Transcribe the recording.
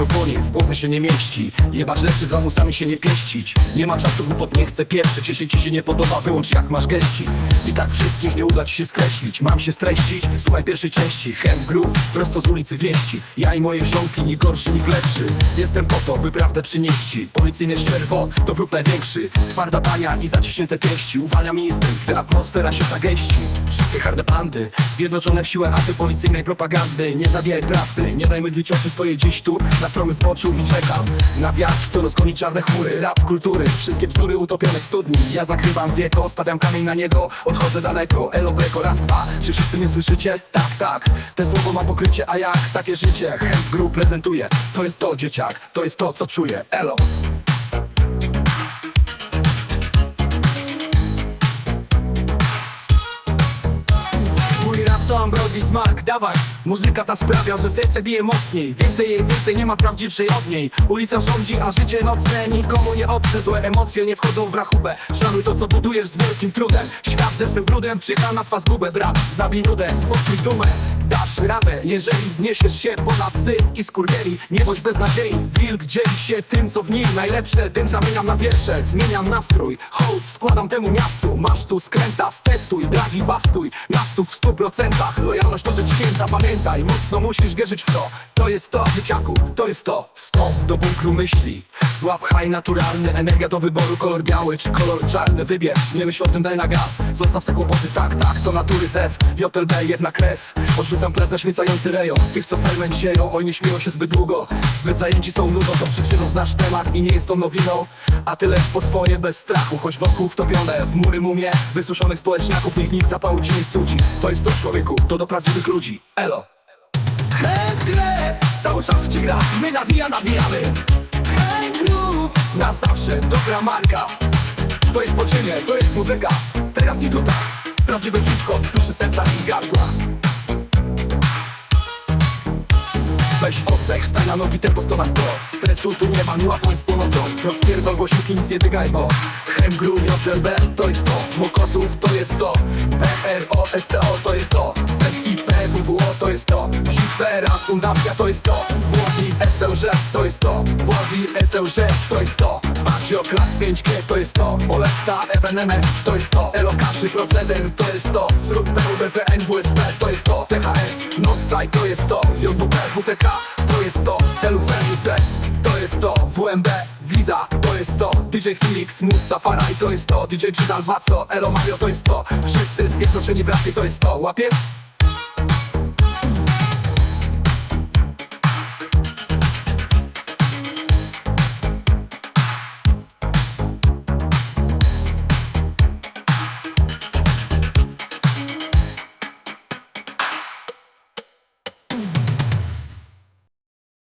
mikrofonie w głowie się nie mieści. Jebać lepszy z lamusami się nie pieścić. Nie ma czasu, głupot nie chcę pierwszy Jeśli ci się nie podoba, wyłącz jak masz geści. I tak wszystkich nie uda ci się skreślić. Mam się streścić, słuchaj pierwszej części. Hem group, prosto z ulicy wieści. Ja i moje ziomki, nie gorszy, nie lepszy Jestem po to, by prawdę przynieść. Policyjny szczerwo, to wróg największy. Twarda bania i zaciśnięte pięści Uwalniam instynkt, gdy atmosfera się zagęści Wszystkie harde bandy, zjednoczone w siłę antypolicyjnej propagandy. Nie zabijaj prawdy, nie daj mydlić oczu Stoję dziś tu, na stromy zboczu i czekam Na wiatr, co rozgoni czarne chmury. Rap kultury, wszystkie bzdury w studni. Ja zakrywam wieko, stawiam kamień na niego Odchodzę daleko, elo breko, raz, dwa. Czy wszyscy mnie słyszycie? Tak, tak. Te słowo ma pokrycie, a jak takie życie? Hemp Group prezentuje, to jest to dzieciak. To jest to, co czuję, elo smak, dawaj Muzyka ta sprawia, że serce bije mocniej. Więcej jej, więcej nie ma prawdziwszej od niej. Ulica rządzi, a życie nocne Nikomu nie obce, złe emocje nie wchodzą w rachubę. Szanuj to, co budujesz z wielkim trudem. Świat ze swym brudem czyha na twa zgubę Brat, zabij nudę, poczuj dumę Dasz radę, jeżeli wzniesiesz się ponad syf i skurwieli Nie bądź bez nadziei, wilk dzieli się tym, co w nim Najlepsze, tym zamieniam na wiersze Zmieniam nastrój, hołd składam temu miastu. Masz tu skręta, stestuj, dragi bastuj. Nastup w stu procentach, lojalność to rzecz święta. Pamiętaj, mocno musisz wierzyć w to. To jest to, dzieciaku, to jest to. Stop do bunkru myśli. Złap haj naturalny, energia do wyboru. Kolor biały czy kolor czarny, wybierz. Nie myśl o tym, daj na gaz. Zostaw se kłopoty, tak, tak, to natury zew. JLB, jedna krew. Odrzucam plec zaświecający rejon. Tych, co ferment sieją, oj nie śmieją się zbyt długo. Zbyt zajęci są nudą, to przyczyną znasz temat I nie jest to nowiną. A ty lecz po swoje bez strachu Choć wokół wtopione w mury mumie Wysuszonych społeczniaków, niech nikt zapału ci nie studzi. To jest to człowieku, to do prawdziwych ludzi. Elo. Hej, grę, cały czas życie gra. My nawija, nawijamy. Hej, group, na zawsze dobra marka. To jest poczynie, to jest muzyka. Teraz i tutaj. Prawdziwy hip-hop duszy serca i gardła Weź oddech, stań na nogi, tempo 100 na 100 Stresu tu nie ma, woń z pomocą Rozpierdol głośniki, nic nie dygaj, bo Hem, gru, JLB, to jest to. Mokotów, to jest to. PRO, STO, to jest to Zipera, Fundacja, to jest to Włogi, SLŻ, to jest to Włogi, SLŻ, to jest to Macio, Klax 5G, to jest to Molesta, FNM, to jest to Elokaszy, proceder, to jest to Zrób PUBZ, NWSP, to jest to THS, Northside, to jest to JWP, WTK, to jest to LUCNC, to jest to WMB, Visa, to jest to DJ Felix, Mustafaraj, to jest to DJ Brzydal, Waco, Elo Mario, to jest to Wszyscy zjednoczeni w rapie, to jest to Łapiesz?